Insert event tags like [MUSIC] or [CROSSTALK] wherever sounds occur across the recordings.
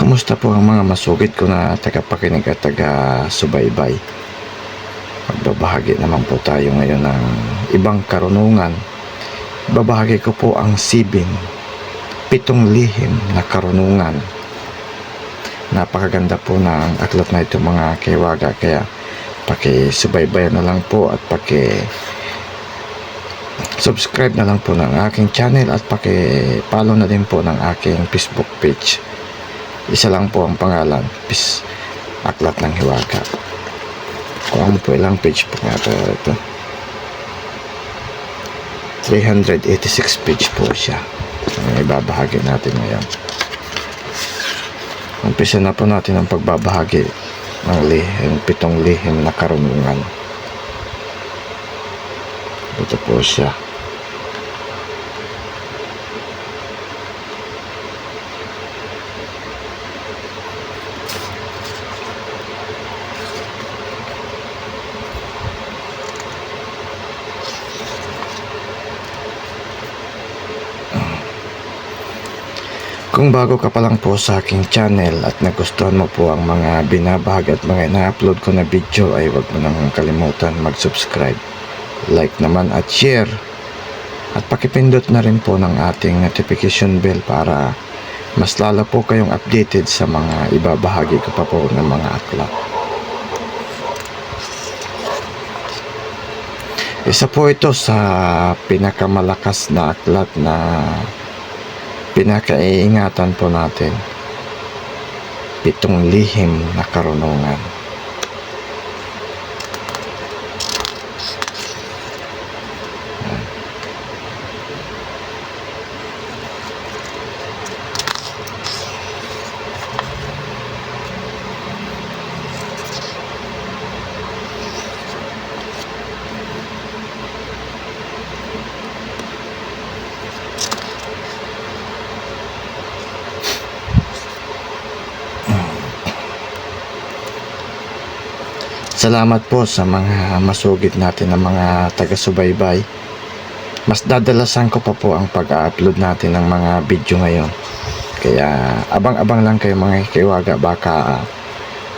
Kumusta po ang mga masugid ko na tagapakinig at taga-subaybay? Magbabahagi naman po tayo ngayon ng ibang karunungan. Babahagi ko po ang sibing, pitong lihim na karunungan. Napakaganda po ng aklat na ito mga kaiwaga kaya paki-subaybayan na lang po at paki subscribe na lang po ng aking channel at paki-follow na din po ng aking Facebook page. Isa lang po ang pangalan, Pis Aklat ng Hiwaga. Kung ano po ilang page po nga ito, ito. 386 page po siya. Ang ibabahagi natin ngayon. Umpisa na po natin ang pagbabahagi ng lihim, pitong lihim na karunungan. Ito po siya. Kung bago ka pa lang po sa aking channel at nagustuhan mo po ang mga binabahag at mga ina-upload ko na video ay huwag mo nang kalimutan mag-subscribe, like naman at share. At pakipindot na rin po ng ating notification bell para mas lalo po kayong updated sa mga ibabahagi ko pa po ng mga aklat. Isa po ito sa pinakamalakas na aklat na pinakaiingatan po natin pitong lihim na karunungan Salamat po sa mga masugid natin ng mga taga-subaybay. Mas dadalasan ko pa po ang pag-upload natin ng mga video ngayon. Kaya abang-abang lang kayo mga kaiwaga baka ah,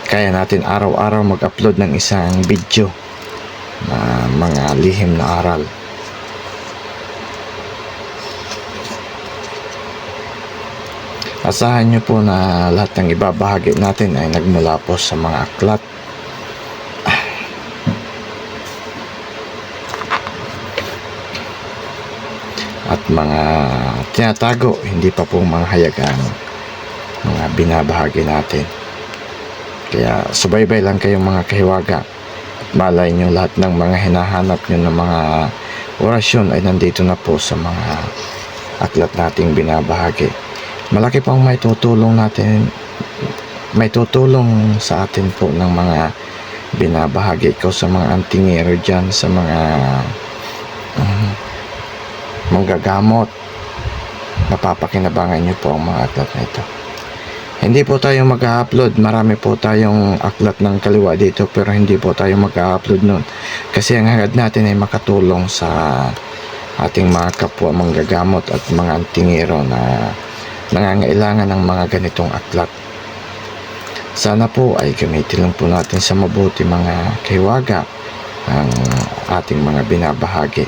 kaya natin araw-araw mag-upload ng isang video na mga lihim na aral. Asahan nyo po na lahat ng ibabahagi natin ay nagmula po sa mga aklat at mga tinatago, hindi pa po mga hayagang mga binabahagi natin. Kaya subaybay lang kayong mga kahiwaga. Malay nyo lahat ng mga hinahanap nyo ng mga orasyon ay nandito na po sa mga aklat nating binabahagi. Malaki pang may tutulong natin, may tutulong sa atin po ng mga binabahagi ko sa mga antingero dyan, sa mga manggagamot. Mapapakinabangan nyo po ang mga aklat na ito. Hindi po tayo mag-upload. Marami po tayong aklat ng kaliwa dito pero hindi po tayo mag-upload nun. Kasi ang hangad natin ay makatulong sa ating mga kapwa manggagamot at mga antingero na nangangailangan ng mga ganitong aklat. Sana po ay gamitin lang po natin sa mabuti mga kaiwaga ang ating mga binabahagi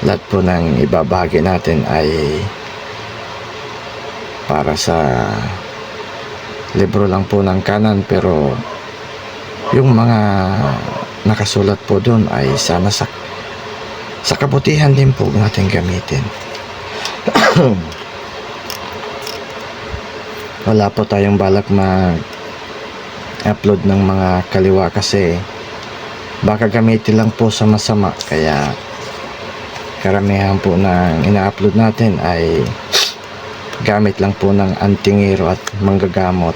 lahat po ng ibabahagi natin ay para sa libro lang po ng kanan pero yung mga nakasulat po doon ay sana sa sa kabutihan din po natin gamitin. [CLEARS THROAT] Wala po tayong balak mag upload ng mga kaliwa kasi baka gamitin lang po sa masama kaya karamihan po ng ina-upload natin ay gamit lang po ng antingero at manggagamot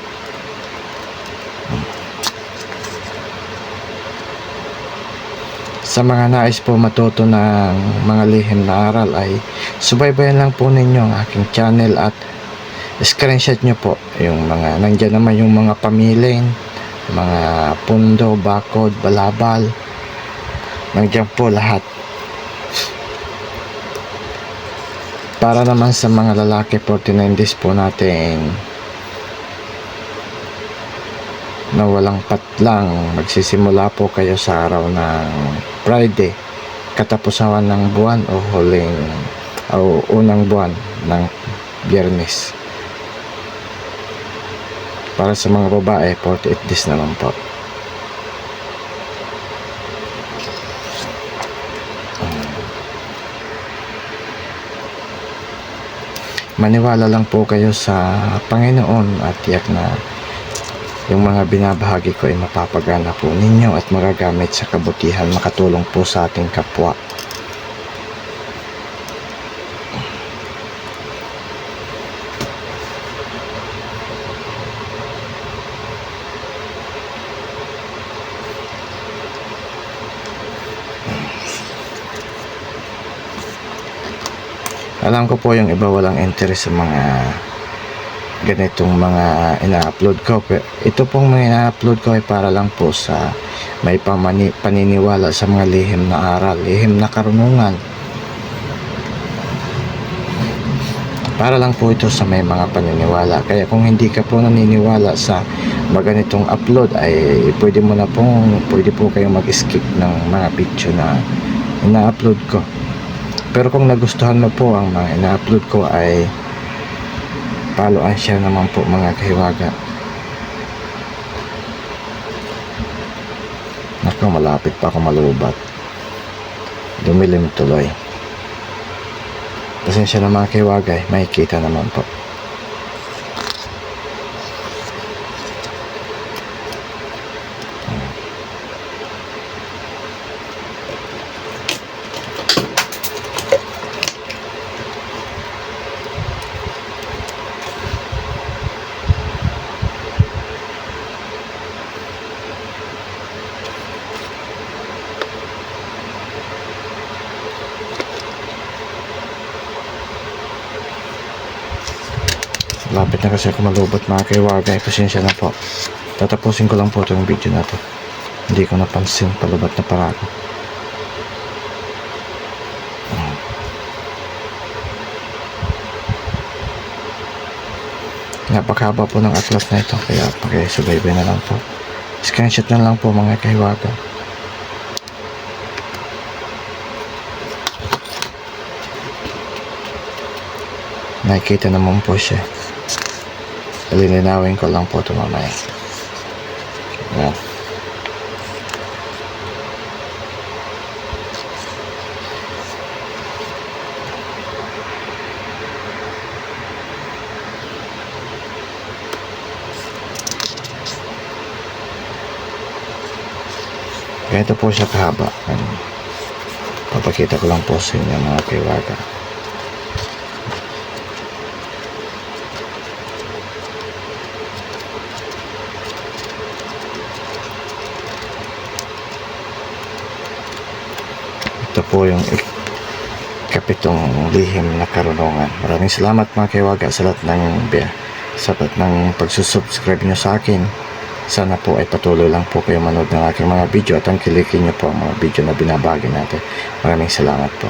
sa mga nais po matuto ng mga lihim na aral ay subaybayan lang po ninyo ang aking channel at screenshot nyo po yung mga nandyan naman yung mga pamiling mga pundo, bakod, balabal. Nandiyan po lahat. Para naman sa mga lalaki, 49 days po natin na walang patlang. Magsisimula po kayo sa araw ng Friday, katapusan ng buwan o huling o unang buwan ng Biyernes. Para sa mga babae, 48 days naman po. Maniwala lang po kayo sa Panginoon at tiyak na yung mga binabahagi ko ay mapapagana po ninyo at magagamit sa kabutihan makatulong po sa ating kapwa. Alam ko po yung iba walang interest sa mga ganitong mga ina-upload ko. Ito pong mga ina-upload ko ay para lang po sa may pamani, paniniwala sa mga lihim na aral, lihim na karunungan. Para lang po ito sa may mga paniniwala. Kaya kung hindi ka po naniniwala sa mga ganitong upload ay pwede mo na pong pwede po kayong mag-skip ng mga picture na ina-upload ko. Pero kung nagustuhan mo po ang mga ina-upload ko ay and share naman po mga kahiwaga. Naku, malapit pa ako malubat. Dumilim tuloy. Pasensya na mga kahiwaga eh, makikita naman po. Lapit na kasi ako malubot mga kaiwaga. Eh, pasensya na po. Tatapusin ko lang po itong video na to. Hindi ko napansin palubat na para ako. Napakahaba po ng atlas na ito. Kaya pakisubaybay na lang po. Screenshot na lang po mga kaiwaga. Nakikita naman po siya. Lilinawin ko lang po ito mamaya. Yan. Ganito po siya kahaba. Ano, papakita ko lang po sa inyo mga kaiwaga. Ito po yung kapitong lihim na karunungan. Maraming salamat mga kaiwaga sa lahat ng biya, sa lahat ng pagsusubscribe nyo sa akin. Sana po ay patuloy lang po kayo manood ng aking mga video at ang kilikin nyo po ang mga video na binabagi natin. Maraming salamat po.